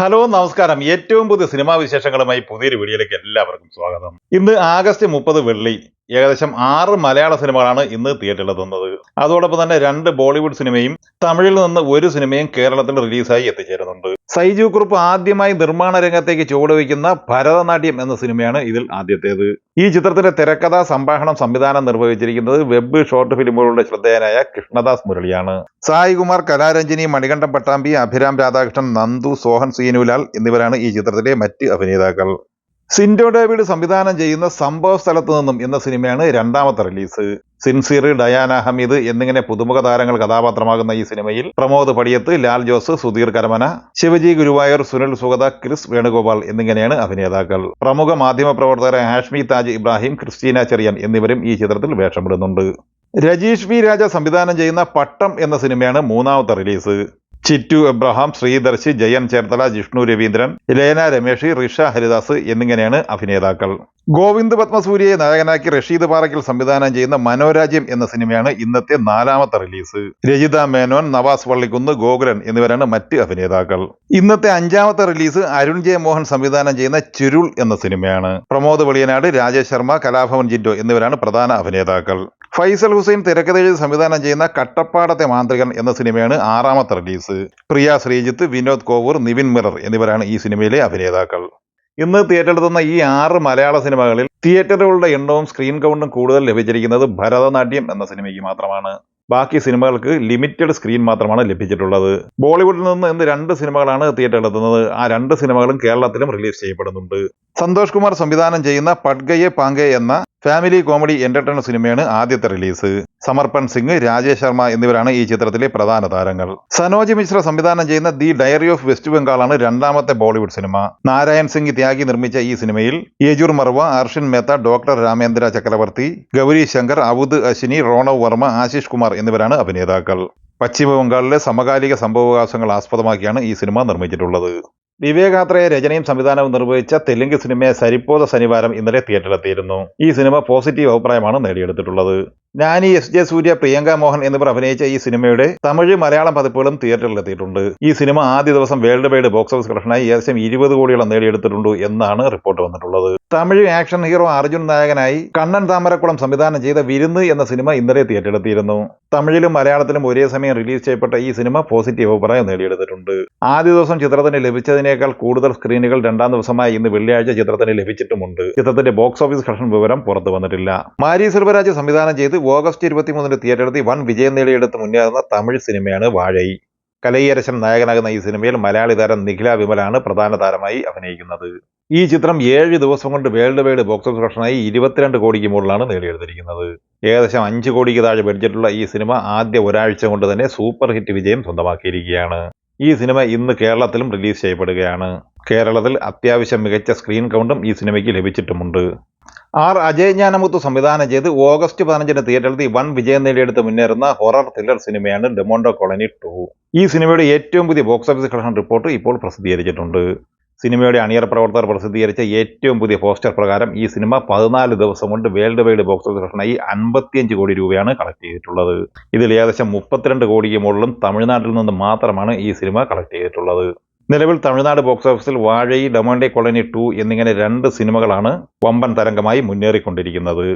Hello നമസ്കാരം. ഏറ്റവും പുതിയ സിനിമാ വിശേഷങ്ങളുമായി പുതിയൊരു വീഡിയോയിലേക്ക് എല്ലാവർക്കും സ്വാഗതം. ഇന്ന് ആഗസ്റ്റ് മുപ്പത് വെള്ളി. ഏകദേശം ആറ് മലയാള സിനിമകളാണ് ഇന്ന് തിയേറ്ററിൽ തിയേറ്ററിലെത്തുന്നത് അതോടൊപ്പം തന്നെ രണ്ട് ബോളിവുഡ് സിനിമയും തമിഴിൽ നിന്ന് ഒരു സിനിമയും കേരളത്തിൽ റിലീസായി എത്തിച്ചേരുന്നുണ്ട്. സൈജു കുറുപ്പ് ആദ്യമായി നിർമ്മാണ രംഗത്തേക്ക് ചുവടുവയ്ക്കുന്ന ഭരതനാട്യം എന്ന സിനിമയാണ് ഇതിൽ ആദ്യത്തേത്. ഈ ചിത്രത്തിന്റെ തിരക്കഥ സംഭാഷണം സംവിധാനം നിർവഹിച്ചിരിക്കുന്നത് വെബ് ഷോർട്ട് ഫിലിമുകളുടെ ശ്രദ്ധേയനായ കൃഷ്ണദാസ് മുരളിയാണ്. സായികുമാർ കലാരഞ്ജിനി മണികണ്ഠം പട്ടാമ്പി അഭിരാം രാധാകൃഷ്ണൻ നന്ദു സോഹൻ സീനുലാൽ എന്നിവരാണ് ഈ ചിത്രത്തിലെ മറ്റ് അഭിനേതാക്കൾ. സിൻഡോ ഡേവിഡ് സംവിധാനം ചെയ്യുന്ന സംഭവ സ്ഥലത്ത് നിന്നും എന്ന സിനിമയാണ് രണ്ടാമത്തെ റിലീസ്. സിൻസിയർ ഡയാന ഹമീദ് എന്നിങ്ങനെ പുതുമുഖ താരങ്ങൾ കഥാപാത്രമാകുന്ന ഈ സിനിമയിൽ പ്രമോദ് പടിയത്ത് ലാൽ ജോസ് സുധീർ കരമന ശിവജി ഗുരുവായൂർ സുനിൽ സുഗത ക്രിസ് വേണുഗോപാൽ എന്നിങ്ങനെയാണ് അഭിനേതാക്കൾ. പ്രമുഖ മാധ്യമ പ്രവർത്തകരായ ഹാഷ്മി താജ് ഇബ്രാഹിം ക്രിസ്റ്റീന ചെറിയൻ എന്നിവരും ഈ ചിത്രത്തിൽ വേഷമിടുന്നുണ്ട്. രജീഷ് വി രാജ സംവിധാനം ചെയ്യുന്ന പട്ടം എന്ന സിനിമയാണ് മൂന്നാമത്തെ റിലീസ്. ചിറ്റു എബ്രഹാം ശ്രീദർശി ജയൻ ചേർത്തല ജിഷ്ണു രവീന്ദ്രൻ ലേന രമേഷ് റിഷ ഹരിദാസ് എന്നിങ്ങനെയാണ് അഭിനേതാക്കൾ. ഗോവിന്ദ് പത്മസൂര്യയെ നായകനാക്കി റഷീദ് പാറയ്ക്കൽ സംവിധാനം ചെയ്യുന്ന മനോരാജ്യം എന്ന സിനിമയാണ് ഇന്നത്തെ നാലാമത്തെ റിലീസ്. രജിത മേനോൻ നവാസ് വള്ളിക്കുന്ന് ഗോകുലൻ എന്നിവരാണ് മറ്റ് അഭിനേതാക്കൾ. ഇന്നത്തെ അഞ്ചാമത്തെ റിലീസ് അരുൺ ജെ മോഹൻ സംവിധാനം ചെയ്യുന്ന ചുരുൾ എന്ന സിനിമയാണ്. പ്രമോദ് വെളിയനാട് രാജേഷ് ശർമ്മ കലാഭവൻ ജിൻഡോ എന്നിവരാണ് പ്രധാന അഭിനേതാക്കൾ. ഫൈസൽ ഹുസൈൻ തിരക്കഥയിൽ സംവിധാനം ചെയ്യുന്ന കട്ടപ്പാടത്തെ മാന്ത്രികൻ എന്ന സിനിമയാണ് ആറാമത്തെ റിലീസ്. പ്രിയ ശ്രീജിത്ത് വിനോദ് കോവൂർ നിവിൻ മിറർ എന്നിവരാണ് ഈ സിനിമയിലെ അഭിനേതാക്കൾ. ഇന്ന് തിയേറ്ററിലെത്തുന്ന ഈ ആറ് മലയാള സിനിമകളിൽ തിയേറ്ററുകളുടെ എണ്ണവും സ്ക്രീൻ കൗണ്ടും കൂടുതൽ ലഭിച്ചിരിക്കുന്നത് ഭരതനാട്യം എന്ന സിനിമയ്ക്ക് മാത്രമാണ്. ബാക്കി സിനിമകൾക്ക് ലിമിറ്റഡ് സ്ക്രീൻ മാത്രമാണ് ലഭിച്ചിട്ടുള്ളത്. ബോളിവുഡിൽ നിന്ന് ഇന്ന് രണ്ട് സിനിമകളാണ് തിയേറ്ററിലെത്തുന്നത്. ആ രണ്ട് സിനിമകളും കേരളത്തിലും റിലീസ് ചെയ്യപ്പെടുന്നുണ്ട്. സന്തോഷ് കുമാർ സംവിധാനം ചെയ്യുന്ന പഡ്ഗയെ പാങ്കെ എന്ന ഫാമിലി കോമഡി എന്റർടൈനർ സിനിമയാണ് ആദ്യത്തെ റിലീസ്. സമർപ്പൺ സിംഗ് രാജേഷ് ശർമ്മ എന്നിവരാണ് ഈ ചിത്രത്തിലെ പ്രധാന താരങ്ങൾ. സനോജ് മിശ്ര സംവിധാനം ചെയ്യുന്ന ദി ഡയറി ഓഫ് വെസ്റ്റ് ബംഗാളാണ് രണ്ടാമത്തെ ബോളിവുഡ് സിനിമ. നാരായൺ സിംഗ് ത്യാഗി നിർമ്മിച്ച ഈ സിനിമയിൽ യേജൂർ മർവ അർഷിൻ മേത്ത ഡോക്ടർ രാമേന്ദ്ര ചക്രവർത്തി ഗൗരി ശങ്കർ അവുദ് അശ്വിനി റോണവ് വർമ്മ ആശിഷ് കുമാർ എന്നിവരാണ് അഭിനേതാക്കൾ. പശ്ചിമ ബംഗാളിലെ സമകാലിക സംഭവകാശങ്ങൾ ആസ്പദമാക്കിയാണ് ഈ സിനിമ നിർമ്മിച്ചിട്ടുള്ളത്. വിവേകാത്രയെ രചനയും സംവിധാനവും നിർവഹിച്ച തെലുങ്ക് സിനിമയെ സരിപ്പോത ശനിവാരം ഇന്നലെ തിയേറ്ററിലെത്തിയിരുന്നു. ഈ സിനിമ പോസിറ്റീവ് അഭിപ്രായമാണ് നേടിയെടുത്തിട്ടുള്ളത്. നാനി എസ് ജെ സൂര്യ പ്രിയങ്ക മോഹൻ എന്നിവർ അഭിനയിച്ച ഈ സിനിമയുടെ തമിഴ് മലയാളം പതിപ്പുകളും തിയേറ്ററിലെത്തിയിട്ടുണ്ട്. ഈ സിനിമ ആദ്യ ദിവസം വേൾഡ് വൈഡ് ബോക്സ് ഓഫീസ് കളക്ഷനായി ഏകദേശം ഇരുപത് കോടിയോളം നേടിയെടുത്തിട്ടുണ്ട് എന്നാണ് റിപ്പോർട്ട് വന്നിട്ടുള്ളത്. തമിഴ് ആക്ഷൻ ഹീറോ അർജുൻ നായകനായി കണ്ണൻ താമരക്കുളം സംവിധാനം ചെയ്ത വിരുന്ന് എന്ന സിനിമ ഇന്നലെ തിയേറ്ററിലെത്തിയിരുന്നു. തമിഴിലും മലയാളത്തിലും ഒരേ സമയം റിലീസ് ചെയ്യപ്പെട്ട ഈ സിനിമ പോസിറ്റീവ് അഭിപ്രായം നേടിയെടുത്തിട്ടുണ്ട്. ആദ്യ ദിവസം ചിത്രത്തിന് ലഭിച്ചതിനേക്കാൾ കൂടുതൽ സ്ക്രീനുകൾ രണ്ടാം ദിവസമായി ഇന്ന് വെള്ളിയാഴ്ച ചിത്രത്തിന് ലഭിച്ചിട്ടുമുണ്ട്. ചിത്രത്തിന്റെ ബോക്സ് ഓഫീസ് കളക്ഷൻ വിവരം പുറത്തു വന്നിട്ടില്ല. മാരി സെൽവരാജ് സംവിധാനം ചെയ്ത് ഓഗസ്റ്റ് ഇരുപത്തിമൂന്നിന് തിയേറ്ററെത്തി വൻ വിജയം നേടിയെടുത്ത് മുന്നേറുന്ന തമിഴ് സിനിമയാണ് വാഴൈ. കലൈയരശൻ നായകനാകുന്ന ഈ സിനിമയിൽ മലയാളി താരം നിഖില വിമലാണ് പ്രധാന താരമായി അഭിനയിക്കുന്നത്. ഈ ചിത്രം ഏഴ് ദിവസം കൊണ്ട് വേൾഡ് വൈഡ് ബോക്സ് ഓഫീസ് കളക്ഷനായി ഇരുപത്തിരണ്ട് കോടിക്ക് മുകളിലാണ് നേടിയെടുത്തിരിക്കുന്നത്. ഏകദേശം അഞ്ച് കോടിക്ക് താഴെ ബഡ്ജറ്റുള്ള ഈ സിനിമ ആദ്യ ഒരാഴ്ച കൊണ്ട് തന്നെ സൂപ്പർ ഹിറ്റ് വിജയം സ്വന്തമാക്കിയിരിക്കുകയാണ്. ഈ സിനിമ ഇന്ന് കേരളത്തിലും റിലീസ് ചെയ്യപ്പെടുകയാണ്. കേരളത്തിൽ അത്യാവശ്യം മികച്ച സ്ക്രീൻ കൗണ്ടും ഈ സിനിമയ്ക്ക് ലഭിച്ചിട്ടുമുണ്ട്. ആർ അജയ് ജ്ഞാനമുത്ത് സംവിധാനം ചെയ്ത് ഓഗസ്റ്റ് പതിനഞ്ചിന് തിയേറ്ററിൽ വൻ വിജയം നേടിയെടുത്ത് മുന്നേറുന്ന ഹൊറർ ത്രില്ലർ സിനിമയാണ് ഡെമോണ്ടോ കോളനി ടു. ഈ സിനിമയുടെ ഏറ്റവും പുതിയ ബോക്സ് ഓഫീസ് കളക്ഷൻ റിപ്പോർട്ട് ഇപ്പോൾ പ്രസിദ്ധീകരിച്ചിട്ടുണ്ട്. സിനിമയുടെ അണിയറ പ്രവർത്തകർ പ്രസിദ്ധീകരിച്ച ഏറ്റവും പുതിയ പോസ്റ്റർ പ്രകാരം ഈ സിനിമ പതിനാല് ദിവസം കൊണ്ട് വേൾഡ് വൈഡ് ബോക്സ് ഓഫീസ് കളക്ഷനായി അൻപത്തിയഞ്ച് കോടി രൂപയാണ് കളക്ട് ചെയ്തിട്ടുള്ളത്. ഇതിൽ ഏകദേശം മുപ്പത്തിരണ്ട് കോടിക്ക് മുകളിലും തമിഴ്നാട്ടിൽ നിന്ന് മാത്രമാണ് ഈ സിനിമ കളക്ട് ചെയ്തിട്ടുള്ളത്. നിലവിൽ തമിഴ്നാട് ബോക്സ് ഓഫീസിൽ വാഴയി ഡമോണ്ടെ കോളനി ടു എന്നിങ്ങനെ രണ്ട് സിനിമകളാണ് വമ്പൻ തരംഗമായി മുന്നേറിക്കൊണ്ടിരിക്കുന്നത്.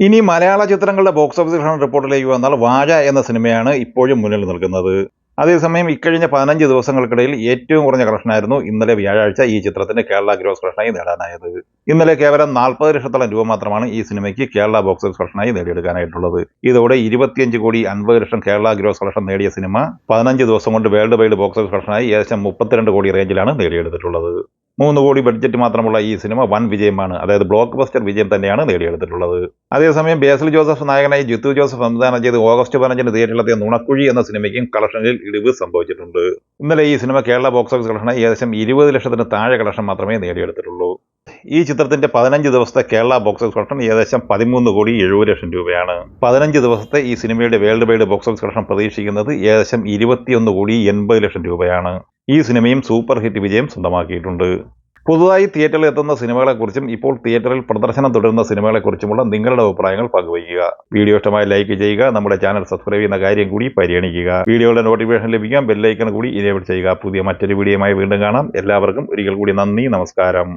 ഇനി മലയാള ചിത്രങ്ങളുടെ ബോക്സ് ഓഫീസ് റിപ്പോർട്ടിലേക്ക് വന്നാൽ വാഴ എന്ന സിനിമയാണ് ഇപ്പോഴും മുന്നിൽ നിൽക്കുന്നത്. അതേസമയം ഇക്കഴിഞ്ഞ പതിനഞ്ച് ദിവസങ്ങൾക്കിടയിൽ ഏറ്റവും കുറഞ്ഞ കളക്ഷനായിരുന്നു ഇന്നലെ വ്യാഴാഴ്ച ഈ ചിത്രത്തിന് കേരള ഗ്രോസ് കളക്ഷനായി നേടാനായത്. ഇന്നലെ കേവലം നാൽപ്പത് ലക്ഷത്തോളം രൂപ മാത്രമാണ് ഈ സിനിമയ്ക്ക് കേരള ബോക്സ് ഓഫീസ് കളക്ഷനായി നേടിയെടുക്കാനായിട്ടുള്ളത്. ഇതോടെ ഇരുപത്തിയഞ്ച് കോടി അൻപത് ലക്ഷം കേരള ഗ്രോസ് കളക്ഷൻ നേടിയ സിനിമ പതിനഞ്ച് ദിവസം കൊണ്ട് വേൾഡ് വൈഡ് ബോക്സ് ഓഫീസ് കളക്ഷനായി ഏകദേശം മുപ്പത്തിരണ്ട് കോടി റേഞ്ചിലാണ് നേടിയെടുത്തിട്ടുള്ളത്. മൂന്ന് കോടി ബഡ്ജറ്റ് മാത്രമുള്ള ഈ സിനിമ വൻ വിജയമാണ്. അതായത് ബ്ലോക്ക് ബസ്റ്റർ വിജയം തന്നെയാണ് നേടിയെടുത്തിട്ടുള്ളത്. അതേസമയം ബേസിൽ ജോസഫ് നായകനായി ജിത്തു ജോസഫ് സംവിധാനം ചെയ്ത് ഓഗസ്റ്റ് പതിനഞ്ചിന് തിയേറ്ററിലെത്തിയ നുണക്കുഴി എന്ന സിനിമയ്ക്കും കളക്ഷനിൽ ഇടിവ് സംഭവിച്ചിട്ടുണ്ട്. ഇന്നലെ ഈ cinema Kerala box office collection ഏകദേശം ഇരുപത് ലക്ഷത്തിന് താഴെ കളക്ഷൻ മാത്രമേ നേടിയെടുത്തിട്ടുള്ളൂ. ഈ ചിത്രത്തിന്റെ പതിനഞ്ച് ദിവസത്തെ കേരള ബോക്സ് ഓഫീസ് കളക്ഷൻ ഏകദേശം പതിമൂന്ന് കോടി എഴുപത് ലക്ഷം രൂപയാണ്. പതിനഞ്ച് ദിവസത്തെ ഈ സിനിമയുടെ world wide box office collection പ്രതീക്ഷിക്കുന്നത് ഏകദേശം ഇരുപത്തിയൊന്ന് കോടി എൺപത് ലക്ഷം രൂപയാണ്. ഈ സിനിമയും സൂപ്പർ ഹിറ്റ് വിജയം സ്വന്തമാക്കിയിട്ടുണ്ട്. പുതുതായി തിയേറ്ററിൽ എത്തുന്ന സിനിമകളെക്കുറിച്ചും ഇപ്പോൾ തിയേറ്ററിൽ പ്രദർശനം തുടരുന്ന സിനിമകളെക്കുറിച്ചുമുള്ള നിങ്ങളുടെ അഭിപ്രായങ്ങൾ പങ്കുവയ്ക്കുക. വീഡിയോ ഇഷ്ടമായി ലൈക്ക് ചെയ്യുക നമ്മുടെ ചാനൽ സബ്സ്ക്രൈബ് ചെയ്യുന്ന കാര്യം കൂടി പരിഗണിക്കുക. വീഡിയോയുടെ നോട്ടിഫിക്കേഷൻ ലഭിക്കാൻ ബെല്ലൈക്കൺ കൂടി ഇനേബിൾ ചെയ്യുക. പുതിയ മറ്റൊരു വീഡിയോയുമായി വീണ്ടും കാണാം. എല്ലാവർക്കും ഒരിക്കൽ കൂടി നന്ദി നമസ്കാരം.